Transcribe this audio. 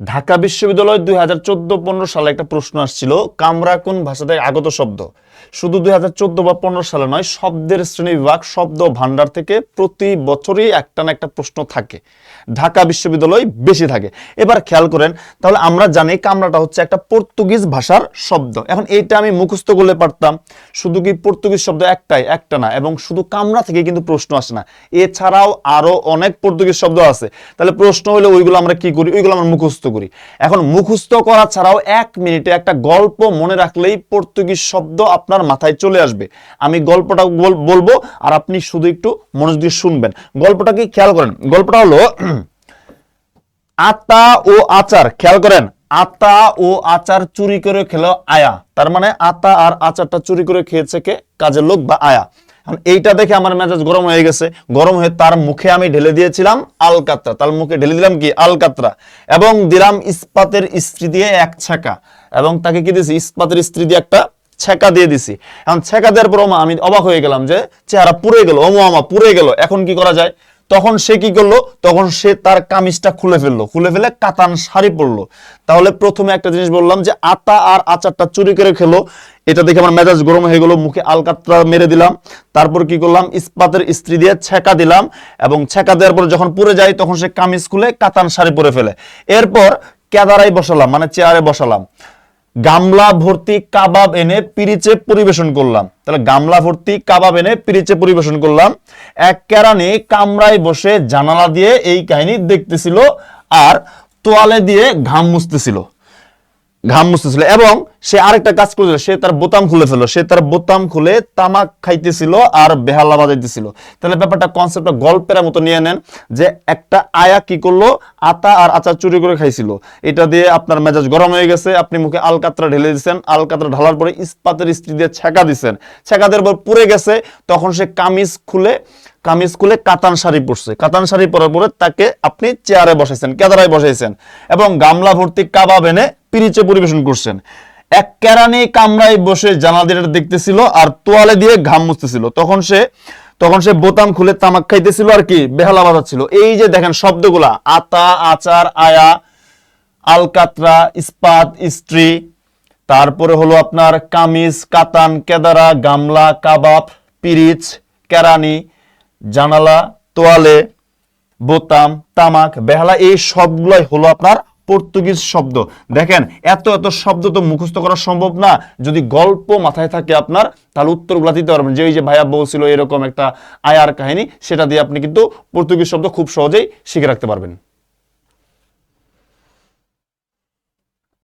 ঢাকা বিশ্ববিদ্যালয় দুই হাজার চোদ্দ পনেরো সালে একটা প্রশ্ন আসছিল, কামরা কোন ভাষা থেকে আগত শব্দ? শুধু দুই হাজার চোদ্দ বা পনেরো সালে নয়, শব্দের শ্রেণি বিভাগ শব্দ ভান্ডার থেকে প্রতি বছরই একটা না একটা প্রশ্ন থাকে। ঢাকা বিশ্ববিদ্যালয় বেশি থাকে। এবার খেয়াল করেন, তাহলে আমরা জানি কামরাটা হচ্ছে একটা পর্তুগিজ ভাষার শব্দ। এখন এইটা আমি মুখস্থ করলে পারতাম, শুধু কি পর্তুগিজ শব্দ একটাই, একটা না, এবং শুধু কামরা থেকে কিন্তু প্রশ্ন আসে না। এছাড়াও আরও অনেক পর্তুগিজ শব্দ আছে। তাহলে প্রশ্ন হলে ওইগুলো আমরা কি করি? ওইগুলো আমরা মুখস্থ করি। এখন মুখস্থ করা ছাড়াও এক মিনিটে একটা গল্প মনে রাখলেই পর্তুগিজ শব্দ আপনার মাথায় চলে আসবে। আমি গল্পটা বলব আর আপনি শুধু একটু মনোযোগ দিয়ে শুনবেন। গল্পটা কি খেয়াল করেন। গল্পটা হলো, আতা ও আচার, খেয়াল করেন। আতা ও আচার চুরি করে খেলো আয়া। তার মানে আতা আর আচারটা চুরি করে খেয়েছে কে? কাজের লোক বা আয়া। এইটা দেখে আমার মেজাজ গরম হয়ে গেছে। গরম হয়ে তার মুখে আমি ঢেলে দিয়েছিলাম আলকাত্রা। তার মুখে ঢেলে দিলাম কি? আলকাত্রা। এবং দিলাম ইস্পাতের স্ত্রী দিয়ে এক ছাকা এবং তাকে কি দিয়েছি ইস্পাতের স্ত্রী দিয়ে একটা ছেকা দিয়ে দিছি। এখন ছেকা দেওয়ার পর আমি অবাক হয়ে গেলাম যে, চেহারা পুড়ে গেল। ওমো আমা পুড়ে গেল। এখন কি করা যায়? তখন সে কি করল? তখন সে তার কামিজটা খুলে ফেলল। খুলে ফেলে কাতান শাড়ি পরলো। তাহলে প্রথমে একটা জিনিস বললাম যে আতা আর আচারটা চুরি করে খেলো। এটা দেখে আমার মেজাজ গরম হয়ে গেল, মুখে আলকাতরা মেরে দিলাম। তারপর কি করলাম? ইস্পাতের স্ত্রী দিয়ে ছেকা দিলাম এবং ছেকা দেওয়ার পর যখন পুড়ে যায়, তখন সে কামিজ খুলে কাতান শাড়ি পরে ফেলে। এরপর কেদারাই বসালাম মানে চেয়ারে বসালাম। গামলা ভর্তি কাবাব এনে পিরিচে পরিবেশন করলাম। তাহলে গামলা ভর্তি কাবাব এনে পিরিচে পরিবেশন করলাম। এক কেরানি কামরায় বসে জানালা দিয়ে এই কাহিনী দেখতেছিল আর তোয়ালে দিয়ে ঘাম মুছতেছিল। ঘাম মুছতেছিল এবং সে আরেকটা কাজ করেছিল, সে তার বোতাম খুলে ফেলল। সে তার বোতাম খুলে তামাক খাইতেছিল আর বেহালা বাজাইতেছিল। তাহলে ব্যাপারটা কনসেপ্টটা গল্পের মতো নিয়ে নেন যে একটা আয়া কি করল? আতা আর আচার চুরি করে খাইছিল। এটা দিয়ে আপনার মেজাজ গরম হয়ে গেছে, আপনি মুখে আলকাতরা ঢেলে দিচ্ছেন আলকাতরা ঢালার পরে ইস্পাতের স্ত্রী দিয়ে ছেঁকা দিচ্ছেন ছেঁকা দেওয়ার পর পুড়ে গেছে, তখন সে কামিজ খুলে কামিজ খুলে কাতান শাড়ি পরছে। কাতান শাড়ি পরার পরে তাকে আপনি চেয়ারে বসাইছেন, কেদারায় বসাইছেন। এবং গামলা ভর্তি কাবাব এনে পিরিচে পরিবেশন করছেন। এক কেরানি কামরায় বসে জানালা দিয়ে দেখতেছিল আর তোয়ালে দিয়ে ঘাম মুছতেছিল। তখন সে তখন সে বোতাম খুলে তামাক খাইতেছিল আর কি, বেহালা বাজাচ্ছিল। এই যে দেখেন শব্দগুলা, আতা, আচার, আয়া, আলকাতরা, ইস্পাত স্ত্রী তারপরে হলো আপনার কামিজ, কাতান, কেদারা, গামলা, কাবাব, পিরিচ, কেরানি, জানালা, তোয়ালে, বোতাম, তামাক, বেহালা, এই সবগুলাই হলো আপনার পর্তুগিজ শব্দ। দেখেন, এত এত শব্দ তো মুখস্থ করা সম্ভব না। যদি গল্প মাথায় থাকে আপনার, তাহলে উত্তরগুলো দিতে পারবেন। যে ওই যে ভাইয়া বলছিল এরকম একটা আয়ার কাহিনী, সেটা দিয়ে আপনি কিন্তু পর্তুগিজ শব্দ খুব সহজেই শিখে রাখতে পারবেন।